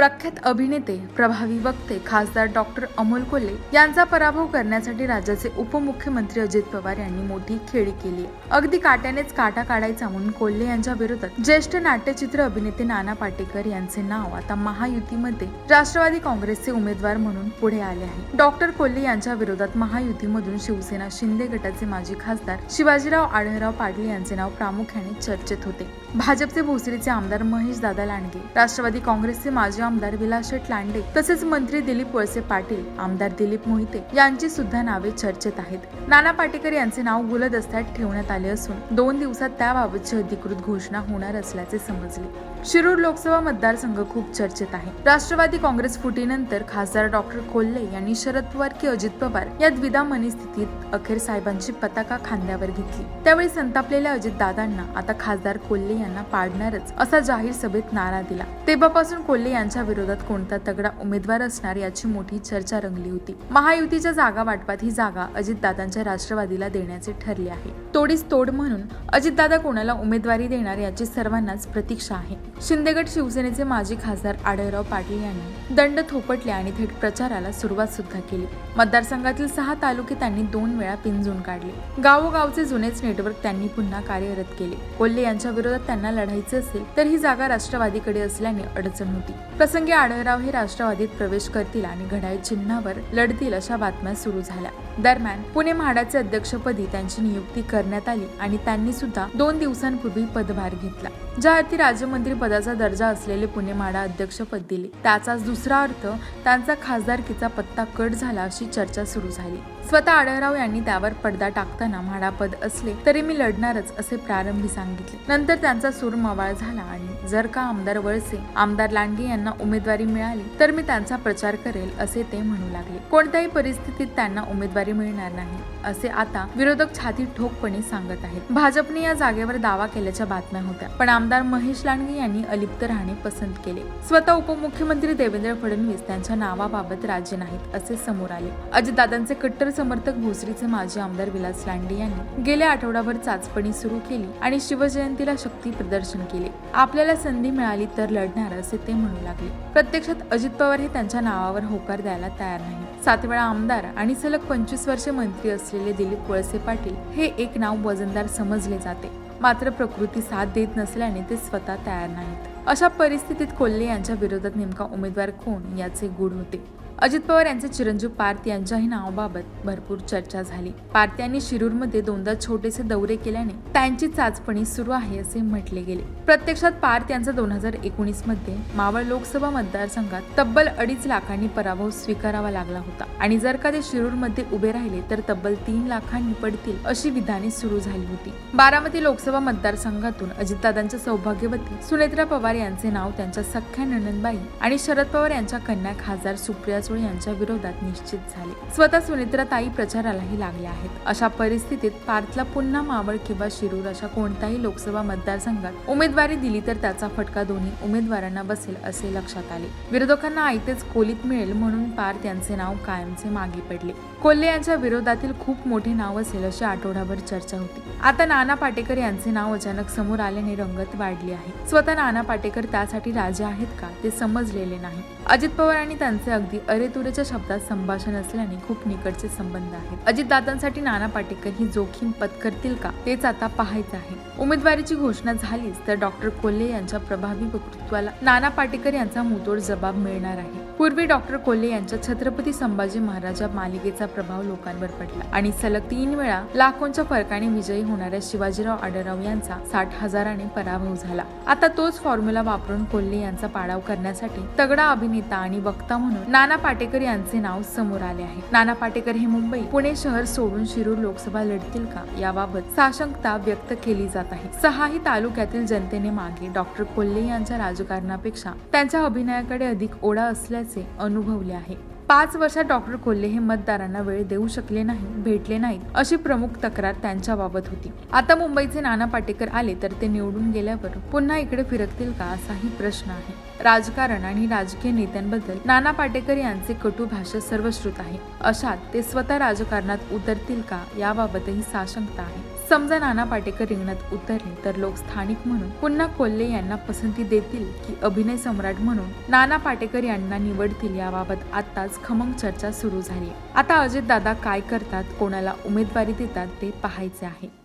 प्रख्यात अभिनेते प्रभावी वक्ते खासदार डॉक्टर अमोल कोल्हे यांचा पराभव करण्यासाठी राज्याचे उपमुख्यमंत्री अजित पवार यांनी मोठी खेळी केली. अगदी काट्यानेच काटा काढायचा म्हणून कोल्हे यांच्या विरोधात ज्येष्ठ नाट्यचित्र अभिनेते नाना पाटेकर यांचे नाव आता महायुतीमध्ये राष्ट्रवादी काँग्रेसचे उमेदवार म्हणून पुढे आले आहे. डॉक्टर कोल्हे यांच्या विरोधात महायुतीमधून शिवसेना शिंदे गटाचे माजी खासदार शिवाजीराव आढळराव पाटील यांचे नाव प्रामुख्याने चर्चेत होते. भाजपचे भोसरीचे आमदार महेश दादा लांडगे राष्ट्रवादी काँग्रेसचे माजी आमदार विलास शेठ लांडे तसेच मंत्री दिलीप वळसे पाटील आमदार दिलीप मोहिते यांची सुद्धा नावे चर्चेत आहेत. नाना पाटेकर यांचे नाव गुलदस्त्यात ठेवण्यात आले असून दोन दिवसात त्याबाबतची अधिकृत घोषणा होणार असल्याचे समजले. शिरूर लोकसभा मतदारसंघ खूप चर्चेत आहे. राष्ट्रवादी काँग्रेस फुटीनंतर खासदार डॉक्टर कोल्हे यांनी शरद पवार की अजित पवार या द्विधा मनस्थितीत अखेर साहेबांची पताका खांद्यावर घेतली. त्यावेळी संतापलेल्या अजित दादांना आता खासदार कोल्हे यांना पाडणारच असा जाहीर सभेत नारा दिला. तेव्हापासून कोल्हे यांच्या विरोधात कोणता तगडा उमेदवार असणार याची मोठी चर्चा रंगली होती. महायुतीच्या जागा वाटपात ही जागा अजितदादांच्या राष्ट्रवादीला देण्याचे ठरले आहे. तोडीस तोड म्हणून अजितदादा कोणाला उमेदवारी देणार याची सर्वांनाच प्रतीक्षा आहे. शिंदेगड शिवसेनेचे माजी खासदार आढळराव पाटील यांनी दंड थोपटले आणि थेट प्रचाराला सुरुवात सुद्धा केली. मतदारसंघातील सहा तालुके त्यांनी दोन वेळा पिंजून काढले. गावोगावचे जुनेच नेटवर्क त्यांनी पुन्हा कार्यरत केले. कोल्हे यांच्या विरोधात त्यांना लढायचे असेल तर ही जागा राष्ट्रवादीकडे असल्याने अडचण होती. प्रसंगी आढळराव हे राष्ट्रवादीत प्रवेश करतील आणि घड्याळ चिन्हावर लढतील अशा बातम्या सुरू झाल्या. दरम्यान पुणे म्हाडाचे अध्यक्षपदी त्यांची नियुक्ती करण्यात आली आणि त्यांनी सुद्धा दोन दिवसांपूर्वी पदभार घेतला. ज्या अर्थी राज्यमंत्री पदाचा दर्जा असलेले पुणे म्हाडा अध्यक्षपद दिले त्याचाच दुसरा अर्थ त्यांचा खासदारकीचा पत्ता कट झाला अशी चर्चा सुरू झाली. स्वतः आढळराव यांनी त्यावर पडदा टाकताना म्हाडापद असले तरी मी लढणारच असे प्रारंभी सांगितले. नंतर त्यांचा सूर मवाळ झाला आणि जर का आमदार वळसे आमदार लांडगे यांना उमेदवारी मिळाली तर मी त्यांचा प्रचार करेल असे ते म्हणू लागले. कोणत्याही परिस्थितीत त्यांना उमेदवारी मिळणार नाही असे आता विरोधक छाती ठोकपणे सांगत आहेत. भाजपने या जागेवर दावा केल्याच्या बातम्या होत्या पण आमदार महेश लांडगे यांनी अलिप्त राहणे पसंत केले. स्वतः उपमुख्यमंत्री देवेंद्र फडणवीस त्यांच्या नावाबाबत राजी नाहीत असे समोर आले. अजितदादांचे कट्टर समर्थक भोसरीचे माजी आमदार विलास लांडे यांनी गेल्या आठवडाभर चाचपणी सुरू केली आणि शिवजयंतीला शक्ती प्रदर्शन केले. आपल्याला संधी मिळाली तर लढणार असे ते म्हणू लागले. प्रत्यक्षात अजित पवार हे त्यांच्या नावावर होकार द्यायला तयार नाही सात वेळा आमदार आणि सलग पंचवीस वर्षे मंत्री असलेले दिलीप कोळसे पाटील हे एक नाव वजनदार समजले जाते. मात्र प्रकृती साथ देत नसल्याने ते स्वतः तयार नाहीत. अशा परिस्थितीत कोल्हे यांच्या विरोधात नेमका उमेदवार कोण याचे गुढ होते? अजित पवार यांचे चिरंजीव पार्थ यांच्याही नावाबाबत भरपूर चर्चा झाली. पार्थ यांनी शिरूरमध्ये दोनदा छोटेसे दौरे केल्याने त्यांची चाचपणी सुरू आहे असे म्हटले गेले. प्रत्यक्षात पार्थ यांचा दोन हजार एकोणीसमध्ये मावळ लोकसभा मतदारसंघात तब्बल अडीच लाखांनी पराभव स्वीकारावा लागला होता. आणि जर का ते शिरूरमध्ये उभे राहिले तर तब्बल तीन लाखांनी पडतील अशी विधाने सुरू झाली होती. बारामती लोकसभा मतदारसंघातून अजितदादांच्या सौभाग्यवती सुनेत्रा पवार यांचे नाव त्यांच्या सख्या ननंदबाई आणि शरद पवार यांच्या कन्या खासदार सुप्रिया सुळे यांच्या विरोधात निश्चित झाले. स्वतः सुनेत्रा ताई प्रचारालाही लागल्या आहेत. अशा परिस्थितीत पार्थला पुन्हा मावळ किंवा शिरूर अशा कोणत्याही लोकसभा मतदारसंघात उमेदवारी दिली तर त्याचा फटका दोन्ही उमेदवारांना बसेल असे लक्षात आले. विरोधकांना आयतेच कोलीत मिळेल म्हणून पार्थ यांचे नाव कायमचे मागे पडले. कोल्हे यांच्या विरोधातील खूप मोठे नाव असेल अशी आठवडाभर चर्चा होती. आता नाना पाटेकर यांचे नाव अचानक समोर आल्याने रंगत वाढली आहे. स्वतः नाना पाटेकर त्यासाठी राजे आहेत का? ते समजलेले नाही. अजित पवार आणि त्यांचे अगदी अरेतुरेच्या शब्दात संभाषण असल्याने खूप निकटचे संबंध आहेत. अजितदादांसाठी नाना पाटेकर ही जोखीम पत्करतील का? तेच आता पाहायचं आहे. उमेदवारीची घोषणा झालीच तर डॉक्टर कोल्हे यांच्या प्रभावी वक्तृत्वाला नाना पाटेकर यांचा मुतोड जबाब मिळणार आहे. पूर्वी डॉक्टर कोल्हे यांच्या छत्रपती संभाजी महाराजा मालिकेचा प्रभाव लोकांवर पडला आणि सलग तीन वेळा लाखोंच्या फरकाने विजयी होणाऱ्या शिवाजीराव आडराव यांचा साठ हजाराने पराभव झाला. आता तोच फॉर्म्युला वापरून कोल्हे यांचा पाडाव करण्यासाठी तगडा अभिनेता आणि वक्ता म्हणून नाना पाटेकर यांचे नाव समोर आले आहे. नाना पाटेकर हे मुंबई पुणे शहर सोडून शिरूर लोकसभा लढतील का? याबाबत साशंकता व्यक्त केली जात आहे. सहाही तालुक्यातील जनतेने मागे. डॉक्टर कोल्हे यांच्या राजकारणापेक्षा त्यांच्या अभिनयाकडे अधिक ओढा असल्याचे अनुभवले आहे. पाच वर्षात डॉक्टर कोल्हे हे मतदारांना वेळ देऊ शकले नाही भेटले नाहीत अशी प्रमुख तक्रार त्यांच्याबाबत होती. आता मुंबईचे नाना पाटेकर आले तर ते निवडून गेल्यावर पुन्हा इकडे फिरकतील का असाही प्रश्न आहे. राजकारण आणि राजकीय नेत्यांबद्दल नाना पाटेकर यांचे कटू भाषा सर्वश्रुत आहे. अशात ते स्वतः राजकारणात उतरतील का याबाबतही साशंकता आहे. समजा नाना पाटेकर रिंगणात उतरले तर लोक स्थानिक म्हणून पुन्हा कोल्हे यांना पसंती देतील की अभिनय सम्राट म्हणून नाना पाटेकर यांना निवडतील याबाबत आताच खमंग चर्चा सुरू झाली आहे. आता अजित दादा काय करतात कोणाला उमेदवारी देतात ते पाहायचे आहे.